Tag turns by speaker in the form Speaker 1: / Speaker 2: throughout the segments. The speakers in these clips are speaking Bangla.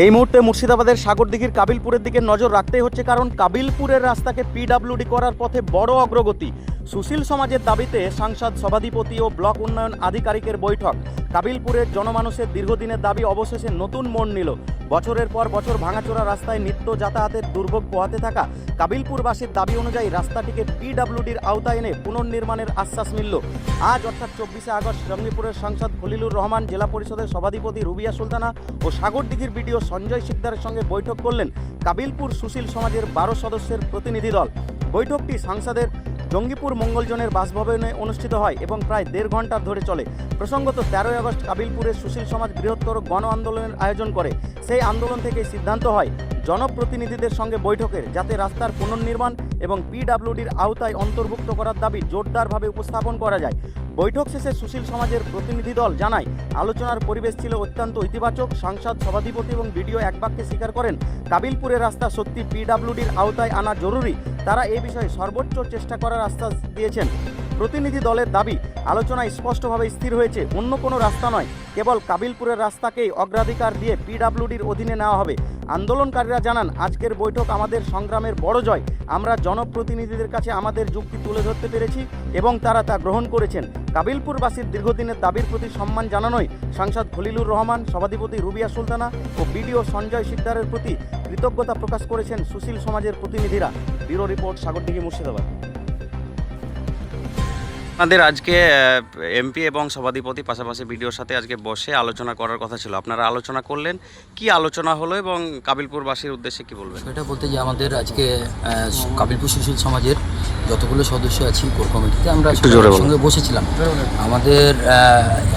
Speaker 1: এই মুহূর্তে মুর্শিদাবাদের সাগরদিঘির কাবিলপুরের দিকে নজর রাখতেই হচ্ছে, কারণ কাবিলপুরের রাস্তাকে পিডাব্লিউডি করার পথে বড় অগ্রগতি। সুশীল সমাজের দাবিতে সাংসদ, সভাধিপতি ও ব্লক উন্নয়ন আধিকারিকের বৈঠক। কাবিলপুরের জনমানুষের দীর্ঘদিনের দাবি, অবশেষে নতুন মোড় নিল। বছরের পর বছর ভাঙাচোরা রাস্তায় নিত্য যাতায়াতের দুর্ভোগ পোহাতে থাকা কাবিলপুরবাসীর দাবি অনুযায়ী রাস্তাটিকে পিডাব্লিউডির আওতায় এনে পুনর্নির্মাণের আশ্বাস মিলল। আজ অর্থাৎ চব্বিশে আগস্ট জঙ্গিপুরের সাংসদ খলিলুর রহমান, জেলা পরিষদের সভাধিপতি রুবিয়া সুলতানা ও সাগরদিঘির বিডিও সঞ্জয় শিকদারের সঙ্গে বৈঠক করলেন কাবিলপুর সুশীল সমাজের বারো সদস্যের প্রতিনিধি দল। বৈঠকটি সাংসদের জঙ্গিপুর মঙ্গলজনের বাসভবনে অনুষ্ঠিত হয় এবং প্রায় দেড় ঘণ্টা ধরে চলে। প্রসঙ্গত, তেরোই আগস্ট কাবিলপুরের সুশীল সমাজ বৃহত্তর গণ আন্দোলনের আয়োজন করে। সেই আন্দোলন থেকে সিদ্ধান্ত হয়, জনপ্রতিনিধিদের সঙ্গে বৈঠকের, যাতে রাস্তার পুনর্নির্মাণ এবং পিডাব্লিউডির আওতায় অন্তর্ভুক্ত করার দাবি জোরদারভাবে উপস্থাপন করা যায়। বৈঠক শেষে সুশীল সমাজের প্রতিনিধি দল জানায়, আলোচনার পরিবেশ ছিল অত্যন্ত ইতিবাচক। সাংসদ, সভাধিপতি এবং বিডিও এক বাক্যে স্বীকার করেন, কাবিলপুরের রাস্তা সত্যি পিডাব্লিউডির আওতায় আনা জরুরি। তারা এ বিষয়ে সর্বোচ্চ চেষ্টা করার আশ্বাস দিয়েছেন। প্রতিনিধি দলের দাবি আলোচনায় স্পষ্টভাবে স্থির হয়েছে, অন্য কোনো রাস্তা নয়। কেবল কাবিলপুরের রাস্তাকেই অগ্রাধিকার দিয়ে পিডাব্লিউডির অধীনে নেওয়া হবে। আন্দোলনকারীরা জানান, আজকের বৈঠক আমাদের সংগ্রামের বড় জয়। আমরা জনপ্রতিনিধিদের কাছে আমাদের যুক্তি তুলে ধরতে পেরেছি এবং তারা তা গ্রহণ করেছেন। কাবিলপুরবাসীর দীর্ঘদিনের দাবির প্রতি সম্মান জানানোই সাংসদ খলিলুর রহমান, সভাধিপতি রুবিয়া সুলতানা ও বিডিও সঞ্জয় শিকদারের প্রতি কৃতজ্ঞতা প্রকাশ করেছেন সুশীল সমাজের প্রতিনিধিরা। Bureau report Sagardighi Murshidabad.
Speaker 2: আপনাদের আজকে এমপি এবং সভাধিপতি পাশাপাশি বিডিওর সাথে আজকে বসে আলোচনা করার কথা ছিল। আপনারা আলোচনা করলেন কি আলোচনা হলো এবং কাবিলপুরবাসীর উদ্দেশ্যে কি বলবেন?
Speaker 3: সেটা বলতে যে আমাদের আজকে কাবিলপুর সুশীল সমাজের যতগুলো সদস্য আছি কোর কমিটিতে আমরা। সঙ্গে বসেছিলাম। আমাদের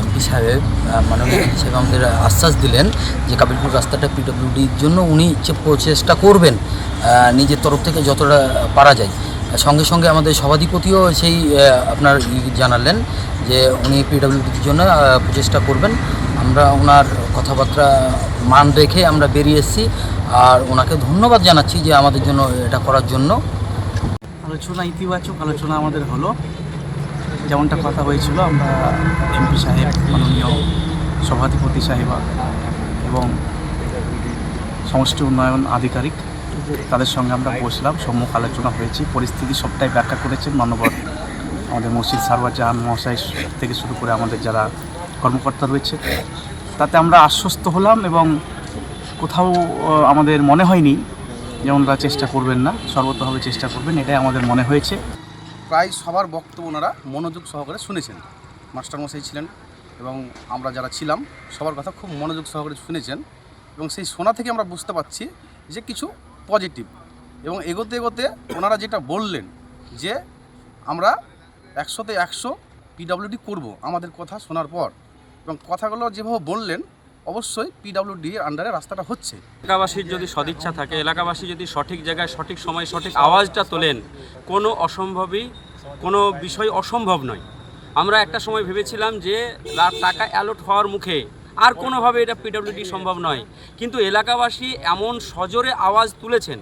Speaker 3: এমপি সাহেব মাননীয় এমপি সাহেব আমাদের আশ্বাস দিলেন যে কাবিলপুর রাস্তাটা পিডব্লিউডির জন্য উনি যে প্রচেষ্টা করবেন নিজের তরফ থেকে যতটা পারা যায়। সঙ্গে সঙ্গে আমাদের সভাধিপতিও সেই আপনার জানালেন যে উনি পিডব্লিউডির জন্য প্রচেষ্টা করবেন। আমরা ওনার কথাবার্তা মান রেখে আমরা বেরিয়ে এসেছি আর ওনাকে ধন্যবাদ জানাচ্ছি যে আমাদের জন্য এটা করার জন্য।
Speaker 4: আলোচনা ইতিবাচক আলোচনা আমাদের হলো। যেমনটা কথা হয়েছিল, আমরা এমপি সাহেব, মাননীয় সভাধিপতি সাহেবা এবং সমষ্টি উন্নয়ন আধিকারিক তাদের সঙ্গে আমরা বসলাম, সম্মুখ আলোচনা হয়েছি, পরিস্থিতি সবটাই ব্যাখ্যা করেছেন মানবর, আমাদের মসজিদ সারওয়ার জাহান মহাশয় থেকে শুরু করে আমাদের যারা কর্মকর্তা রয়েছে। তাতে আমরা আশ্বস্ত হলাম এবং কোথাও আমাদের মনে হয়নি যে ওনারা চেষ্টা করবেন না, সর্বতভাবে চেষ্টা করবেন, এটাই আমাদের মনে হয়েছে।
Speaker 5: প্রায় সবার বক্তব্য ওনারা মনোযোগ সহকারে শুনেছেন। মাস্টারমশাই ছিলেন এবং আমরা যারা ছিলাম, সবার কথা খুব মনোযোগ সহকারে শুনেছেন এবং সেই শোনা থেকে আমরা বুঝতে পারছি যে কিছু পজিটিভ এবং এগোতে এগোতে ওনারা যেটা বললেন যে আমরা একশোতে একশো পিডাব্লিউডি করব আমাদের কথা শোনার পর। এবং কথাগুলো যেভাবে বললেন, অবশ্যই পিডাব্লিউডি এর আন্ডারে রাস্তাটা হচ্ছে।
Speaker 6: এলাকাবাসীর যদি সদিচ্ছা থাকে, এলাকাবাসী যদি সঠিক জায়গায়, সঠিক সময় সঠিক আওয়াজটা তোলেন, কোনো অসম্ভবই, কোনো বিষয় অসম্ভব নয়। আমরা একটা সময় ভেবেছিলাম যে টাকা অ্যালট হওয়ার মুখে আর কোনোভাবে এটা পিডব্লিউডি সম্ভব নয়। কিন্তু এলাকাবাসী এমন সজোরে আওয়াজ তুলেছেন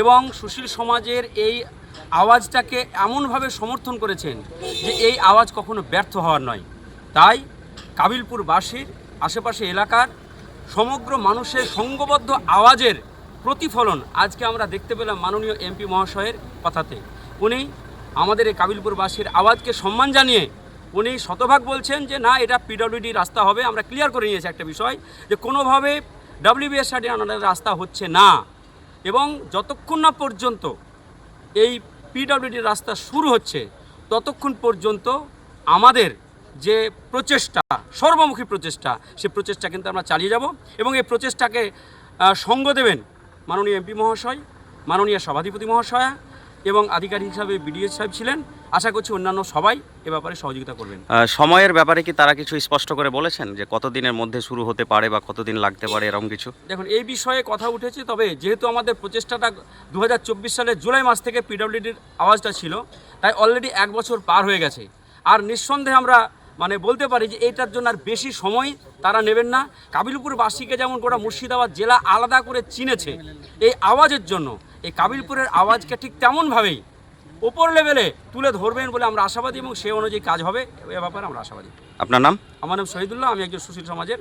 Speaker 6: এবং সুশীল সমাজের এই আওয়াজটাকে এমনভাবে সমর্থন করেছেন যে এই আওয়াজ কখনো ব্যর্থ হওয়ার নয়। তাই কাবিলপুরবাসীর আশেপাশে এলাকার সমগ্র মানুষের সঙ্গবদ্ধ আওয়াজের প্রতিফলন আজকে আমরা দেখতে পেলাম মাননীয় এমপি মহাশয়ের কথাতে। উনি আমাদের এই কাবিলপুরবাসীর আওয়াজকে সম্মান জানিয়ে উনি শতভাগ বলছেন যে না, এটা পিডব্লিউডি রাস্তা হবে। আমরা ক্লিয়ার করে নিয়েছি একটা বিষয় যে কোনোভাবে ডাব্লিউবিএসআরডি আনার রাস্তা হচ্ছে না। এবং যতক্ষণ না পর্যন্ত এই পিডব্লিউডি রাস্তা শুরু হচ্ছে, ততক্ষণ পর্যন্ত আমাদের যে প্রচেষ্টা, সর্বমুখী প্রচেষ্টা, সে প্রচেষ্টা কিন্তু আমরা চালিয়ে যাব এবং এই প্রচেষ্টাকে সঙ্গ দেবেন মাননীয় এমপি মহাশয়, মাননীয় সভাধিপতি মহাশয়া এবং আধিকারিক হিসাবে বিডিও সাহেব ছিলেন। আশা করছি অন্যান্য সবাই এ ব্যাপারে সহযোগিতা করবেন।
Speaker 2: সময়ের ব্যাপারে কি তারা কিছু স্পষ্ট করে বলেছেন যে কতদিনের মধ্যে শুরু হতে পারে বা কতদিন লাগতে পারে এরকম কিছু?
Speaker 6: দেখুন এই বিষয়ে কথা উঠেছে তবে যেহেতু আমাদের প্রচেষ্টাটা দু হাজার চব্বিশ সালের জুলাই মাস থেকে পিডব্লিউডির আওয়াজটা ছিল তাই অলরেডি এক বছর পার হয়ে গেছে। আর নিঃসন্দেহে আমরা মানে বলতে পারি যে এইটার জন্য আর বেশি সময় তারা নেবেন না। কাবিলপুরবাসীকে যেমন গোটা মুর্শিদাবাদ জেলা আলাদা করে চিনেছে এই আওয়াজের জন্য এই কাবিলপুরের আওয়াজকে ঠিক তেমনভাবেই ওপর লেভেলে তুলে ধরবেন বলে আমরা আশাবাদী এবং সে অনুযায়ী কাজ হবে এ ব্যাপারে আমরা আশাবাদী।
Speaker 2: আপনার নাম?
Speaker 6: আমার নাম শহীদুল্লাহ আমি একজন সুশীল সমাজের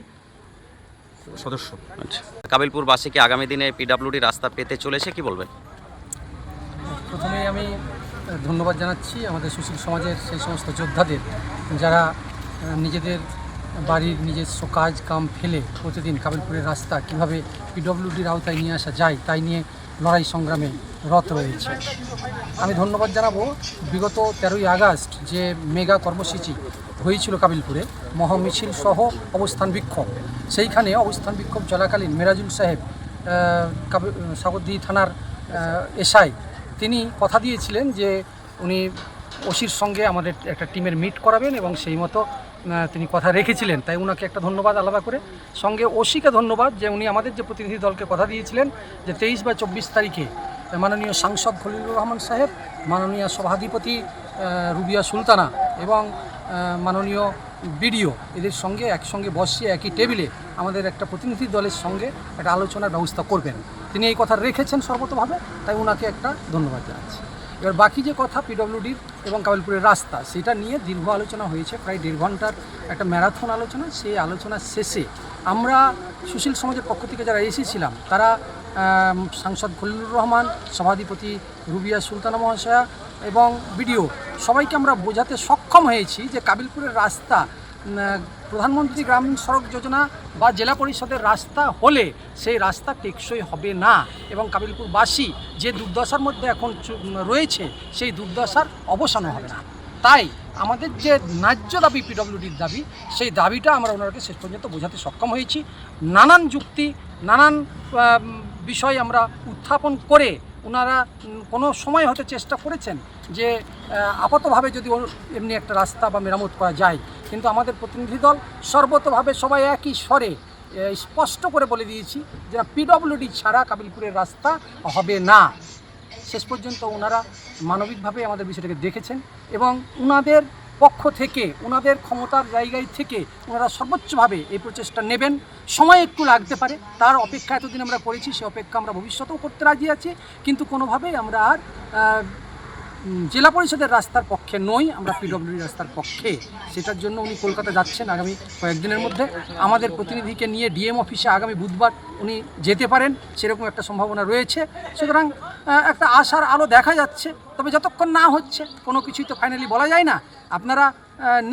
Speaker 7: সদস্য।
Speaker 2: আচ্ছা। কাবিলপুরবাসী কি আগামী দিনে পিডাব্লিউডি রাস্তা পেতে চলেছে কি বলবেন?
Speaker 8: প্রথমেই আমি ধন্যবাদ জানাচ্ছি আমাদের সুশীল সমাজের সেই সমস্ত যোদ্ধাদের যারা নিজেদের বাড়ির নিজস্ব কাজ কাম ফেলে প্রতিদিন কাবিলপুরের রাস্তা কীভাবে পিডব্লিউডির আওতায় নিয়ে আসা যায় তাই নিয়ে লড়াই সংগ্রামে রত রয়েছে। আমি ধন্যবাদ জানাব। বিগত তেরোই আগস্ট যে মেগা কর্মসূচি হয়েছিল কাবিলপুরে, মহামিছিল সহ অবস্থান বিক্ষোভ। সেইখানে অবস্থান বিক্ষোভ চলাকালীন মেরাজুল সাহেব সাগরদিঘি থানার এসআই, তিনি কথা দিয়েছিলেন যে উনি ওসির সঙ্গে আমাদের একটা টিমের মিট করাবেন এবং সেই মতো তিনি কথা রেখেছিলেন, তাই ওনাকে একটা ধন্যবাদ আলাদা করে। সঙ্গে ওসিকে ধন্যবাদ যে উনি আমাদের যে প্রতিনিধি দলকে কথা দিয়েছিলেন যে তেইশ বা চব্বিশ তারিখে মাননীয় সাংসদ খলিলুর রহমান সাহেব, মাননীয় সভাধিপতি রুবিয়া সুলতানা এবং মাননীয় বিডিও এদের সঙ্গে একসঙ্গে বসিয়ে একই টেবিলে আমাদের একটা প্রতিনিধি দলের সঙ্গে একটা আলোচনার ব্যবস্থা করবেন। তিনি এই কথা রেখেছেন সর্বতভাবে, তাই ওনাকে একটা ধন্যবাদ জানাচ্ছি। এবার বাকি যে কথা পিডব্লিউডির এবং কাবিলপুরের রাস্তা। সেটা নিয়ে দীর্ঘ আলোচনা হয়েছে, প্রায় দেড় ঘণ্টার একটা ম্যারাথন আলোচনা। সেই আলোচনা শেষে আমরা সুশীল সমাজের পক্ষ থেকে যারা এসেছিলাম, তারা সাংসদ খলিলুর রহমান, সভাধিপতি রুবিয়া সুলতানা মহাশয়া এবং বিডিও, সবাইকে আমরা বোঝাতে সক্ষম হয়েছি যে কাবিলপুরের রাস্তা প্রধানমন্ত্রী গ্রামীণ সড়ক যোজনা বা জেলা পরিষদের রাস্তা হলে সেই রাস্তা টেকসই হবে না। এবং কাবিলপুরবাসী যে দুর্দশার মধ্যে এখন রয়েছে, সেই দুর্দশার অবসানও হবে না। তাই আমাদের যে ন্যায্য দাবি পিডব্লিউডির দাবি, সেই দাবিটা আমরা ওনাকে শেষ পর্যন্ত বোঝাতে সক্ষম হয়েছি। নানান যুক্তি, নানান বিষয় আমরা উত্থাপন করে ওনারা কোনো সময় হতে চেষ্টা করেছেন যে আপাতভাবে যদি এমনি একটা রাস্তা বা মেরামত করা যায়। কিন্তু আমাদের প্রতিনিধি দল সর্বতভাবে সবাই একই স্বরে স্পষ্ট করে বলে দিয়েছি যে পিডব্লিউডি ছাড়া কাবিলপুরের রাস্তা হবে না। শেষ পর্যন্ত ওনারা মানবিকভাবে আমাদের বিষয়টাকে দেখেছেন এবং ওনাদের পক্ষ থেকে, ওনাদের ক্ষমতার জায়গায় থেকে ওনারা সর্বোচ্চভাবে এই প্রচেষ্টা নেবেন। সময় একটু লাগতে পারে, তার অপেক্ষা এতদিন আমরা করেছি, সে অপেক্ষা আমরা ভবিষ্যতেও করতে রাজি আছি, কিন্তু কোনোভাবেই আমরা আর জেলা পরিষদের রাস্তার পক্ষে নই, আমরা পিডব্লিউডি রাস্তার পক্ষে। সেটার জন্য উনি কলকাতা যাচ্ছেন আগামী কয়েকদিনের মধ্যে। আমাদের প্রতিনিধিকে নিয়ে ডিএম অফিসে আগামী বুধবার উনি যেতে পারেন, সেরকম একটা সম্ভাবনা রয়েছে। সুতরাং একটা আশার আলো দেখা যাচ্ছে, তবে যতক্ষণ না হচ্ছে, কোনো কিছুই তো ফাইনালি বলা যায় না। আপনারা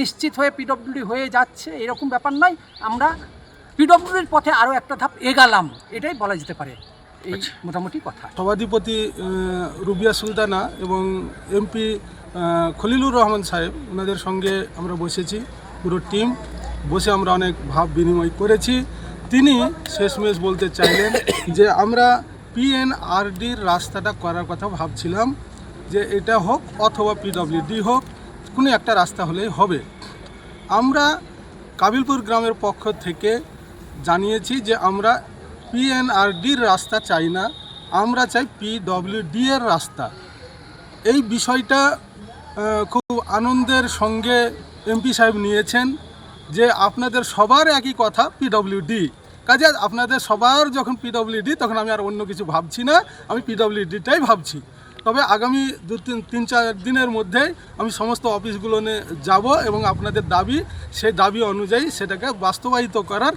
Speaker 8: নিশ্চিত হয়ে পিডব্লিউডি হয়ে যাচ্ছে এরকম ব্যাপার নয়। আমরা পিডব্লিউডির পথে আরও একটা ধাপ এগালাম এটাই বলা যেতে পারে। এই মোটামুটি কথা।
Speaker 9: সভাধিপতি রুবিয়া সুলতানা এবং এমপি খলিলুর রহমান সাহেব ওনাদের সঙ্গে আমরা বসেছি পুরো টিম। বসে আমরা অনেক ভাব বিনিময় করেছি। তিনি শেষমেশ বলতে চাইলেন যে আমরা পিএনআরডির রাস্তাটা করার কথা ভাবছিলাম যে এটা হোক অথবা পিডব্লিউডি হোক কোনো একটা রাস্তা হলেই হবে। আমরা কাবিলপুর গ্রামের পক্ষ থেকে জানিয়েছি যে আমরা পিএনআরডির রাস্তা চাই না, আমরা চাই পিডব্লিউডি এর রাস্তা। এই বিষয়টা খুব আনন্দের সঙ্গে এমপি সাহেব নিয়েছেন যে আপনাদের সবার একই কথা পিডব্লিউডি কাজে আপনাদের সবার যখন পিডব্লিউডি তখন আমি আর অন্য কিছু ভাবছি না, আমি পিডব্লিউডিটাই ভাবছি। তবে আগামী দু তিন তিন চার দিনের মধ্যে আমি সমস্ত অফিসগুলো যাব এবং আপনাদের দাবি সেই দাবি অনুযায়ী সেটাকে বাস্তবায়িত করার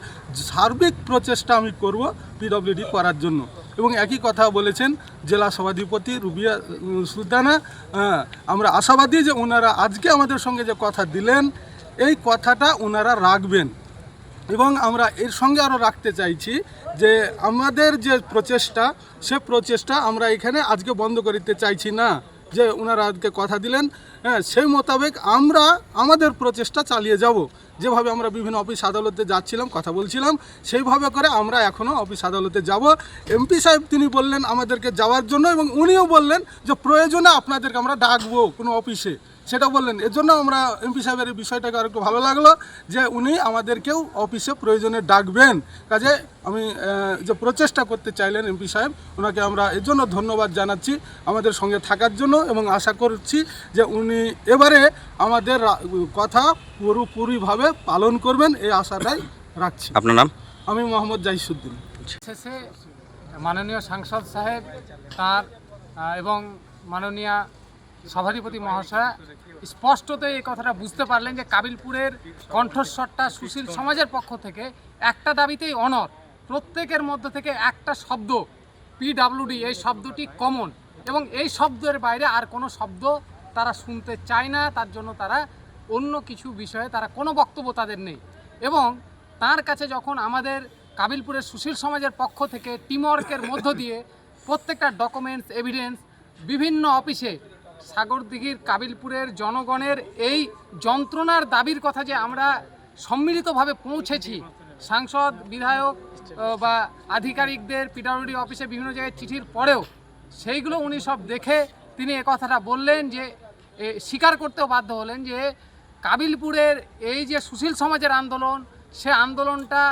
Speaker 9: সার্বিক প্রচেষ্টা আমি করব পিডব্লিউডি করার জন্য। এবং একই কথা বলেছেন জেলা সভাধিপতি রুবিয়া সুলতানা। হ্যাঁ, আমরা আশাবাদী যে ওনারা আজকে আমাদের সঙ্গে যে কথা দিলেন এই কথাটা ওনারা রাখবেন। এবং আমরা এর সঙ্গে আরও রাখতে চাইছি যে আমাদের যে প্রচেষ্টা, সে প্রচেষ্টা আমরা এখানে আজকে বন্ধ করিতে চাইছি না। যে ওনারা আজকে কথা দিলেন হ্যাঁ সেই মোতাবেক আমরা আমাদের প্রচেষ্টা চালিয়ে যাব। যেভাবে আমরা বিভিন্ন অফিস আদালতে যাচ্ছিলাম, কথা বলছিলাম, সেইভাবে করে আমরা এখনও অফিস আদালতে যাব। এমপি সাহেব তিনি বললেন আমাদেরকে যাওয়ার জন্য এবং উনিও বললেন যে প্রয়োজনে আপনাদেরকে আমরা ডাকবো কোনো অফিসে। সেটা বললেন। এর জন্য আমরা এমপি সাহেবের এই বিষয়টাকে আর একটু ভালো লাগল যে উনি আমাদেরকেও অফিসে প্রয়োজনে ডাকবেন। কাজে আমি যে প্রচেষ্টা করতে চাইলেন এমপি সাহেব, ওনাকে আমরা এর জন্য ধন্যবাদ জানাচ্ছি আমাদের সঙ্গে থাকার জন্য এবং আশা করছি যে উনি এবারে আমাদের কথা পুরোপুরিভাবে পালন করবেন এই আশাটাই রাখছি।
Speaker 2: আপনার নাম?
Speaker 9: আমি মোহাম্মদ জাহিসুদ্দিন।
Speaker 10: শেষে মাননীয় সাংসদ সাহেব তার এবং মাননীয় সভাধিপতি মহাশয়া স্পষ্টতই এই কথাটা বুঝতে পারলেন যে কাবিলপুরের কণ্ঠস্বরটা সুশীল সমাজের পক্ষ থেকে একটা দাবিতেই অনর প্রত্যেকের মধ্যে থেকে একটা শব্দ পিডাব্লিউডি এই শব্দটি কমন এবং এই শব্দের বাইরে আর কোনো শব্দ তারা শুনতে চায় না তার জন্য তারা অন্য কিছু বিষয়ে তারা কোনো বক্তব্য তাদের নেই। এবং তার কাছে যখন আমাদের কাবিলপুরের সুশীল সমাজের পক্ষ থেকে টিমওয়ার্কের মধ্য দিয়ে প্রত্যেকটা ডকুমেন্টস এভিডেন্স বিভিন্ন অফিসে সাগরদিঘির কাবিলপুরের জনগণের এই যন্ত্রণার দাবির কথা যে আমরা সম্মিলিতভাবে পৌঁছেছি, সাংসদ, বিধায়ক বা আধিকারিকদের পিডব্লিউডি অফিসে বিভিন্ন জায়গায় চিঠির পরেও, সেইগুলো উনি সব দেখে তিনি কথাটা বললেন যে স্বীকার করতেও বাধ্য হলেন যে কাবিলপুরের এই যে সুশীল সমাজের আন্দোলন, সে আন্দোলনটা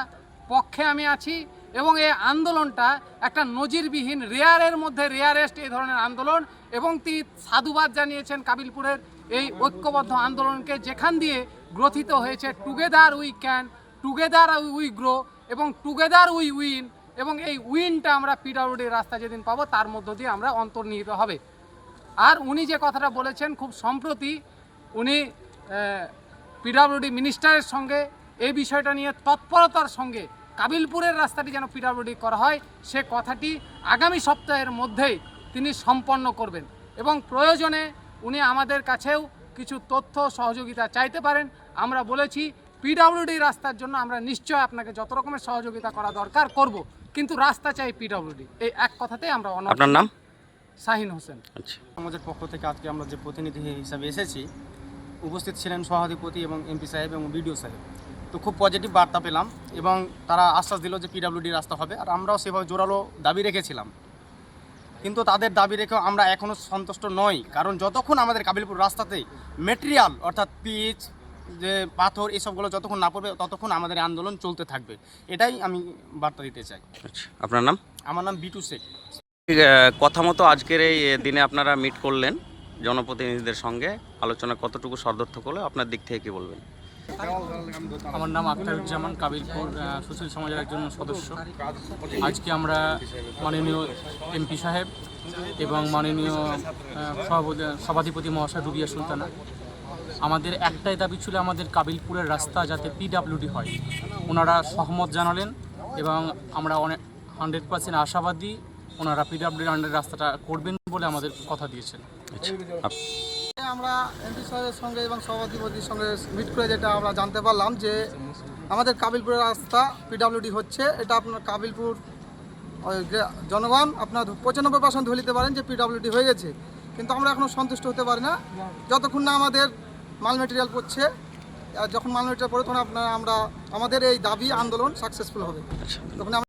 Speaker 10: পক্ষে আমি আছি এবং এই আন্দোলনটা একটা নজিরবিহীন রেয়ারের মধ্যে রেয়ারেস্ট এই ধরনের আন্দোলন এবং তিনি সাধুবাদ জানিয়েছেন কাবিলপুরের এই ঐক্যবদ্ধ আন্দোলনকে, যেখান দিয়ে গ্রথিত হয়েছে together we can together we grow এবং টুগেদার উই উইন এবং এই উইনটা আমরা পিডব্লিউডির রাস্তা যেদিন পাবো, তার মধ্য দিয়ে আমরা অন্তর্নিহিত হবে। আর উনি যে কথাটা বলেছেন, খুব সম্প্রতি উনি পিডব্লিউডি মিনিস্টারের সঙ্গে এই বিষয়টা নিয়ে তৎপরতার সঙ্গে কাবিলপুরের রাস্তাটি যেন পিডব্লিউডি করা হয় সে কথাটি আগামী সপ্তাহের মধ্যেই তিনি সম্পন্ন করবেন এবং প্রয়োজনে উনি আমাদের কাছেও কিছু তথ্য সহযোগিতা চাইতে পারেন। আমরা বলেছি পিডাব্লিউডি রাস্তার জন্য আমরা নিশ্চয় আপনাকে যত রকমের সহযোগিতা করা দরকার করব কিন্তু রাস্তা চাই পিডব্লিউডি এই এক কথাতেই আমরা।
Speaker 2: আপনার নাম?
Speaker 10: শাহিন হোসেন।
Speaker 2: আচ্ছা।
Speaker 7: আমাদের পক্ষ থেকে আজকে আমরা যে প্রতিনিধি হিসাবে এসেছি উপস্থিত ছিলেন সভাধিপতি এবং এমপি সাহেব এবং বিডিও সাহেব। তো খুব পজিটিভ বার্তা পেলাম এবং তারা আশ্বাস দিল যে পিডাব্লিউডি রাস্তা হবে আর আমরাও সেভাবে জোরালো দাবি রেখেছিলাম। কিন্তু তাদের দাবি রেখেও আমরা এখনও সন্তুষ্ট নই কারণ যতক্ষণ আমাদের কাবিলপুর রাস্তাতে মেটেরিয়াল অর্থাৎ পিচ যে পাথর এসবগুলো যতক্ষণ না পড়বে ততক্ষণ আমাদের আন্দোলন চলতে থাকবে। এটাই আমি বার্তা দিতে চাই।
Speaker 2: আচ্ছা আপনার নাম?
Speaker 7: আমার নাম বিটু শেখ।
Speaker 2: কথা মতো আজকের এই দিনে আপনারা মিট করলেন। জনপ্রতিনিধিদের সঙ্গে আলোচনা কতটুকু সদর্থক হলো, আপনার দিক থেকে কি বলবেন?
Speaker 4: আমার নাম আখতারুজ্জামান কাবিলপুর সুশীল সমাজের একজন সদস্য। আজকে আমরা মাননীয় এমপি সাহেব এবং মাননীয় সভাপতি- সভাধিপতি মহাশয় রুবিয়া সুলতানা। আমাদের একটাই দাবি ছিল আমাদের কাবিলপুরের রাস্তা যাতে পিডাব্লিউডি হয়। ওনারা সহমত জানালেন এবং আমরা অনেক হান্ড্রেড পার্সেন্ট আশাবাদী ওনারা পিডাব্লিউডি আন্ডার রাস্তাটা করবেন বলে আমাদের কথা দিয়েছেন।
Speaker 5: আমরা এমপি সাহেবের সঙ্গে এবং সভাধিপতির সঙ্গে মিট করে যেটা আমরা জানতে পারলাম যে আমাদের কাবিলপুরের রাস্তা পিডাব্লিউডি হচ্ছে। এটা আপনার কাবিলপুর ওই জনগণ আপনার পঁচানব্বই পার্সেন্ট ধরে নিতে পারেন যে পিডাব্লিউডি হয়ে গেছে। কিন্তু আমরা এখনও সন্তুষ্ট হতে পারি না। যতক্ষণ না আমাদের মাল মেটেরিয়াল পড়ছে আর যখন মাল মেটেরিয়াল পড়ে তখন আপনার আমরা আমাদের এই দাবি আন্দোলন সাকসেসফুল হবে। তখন আমরা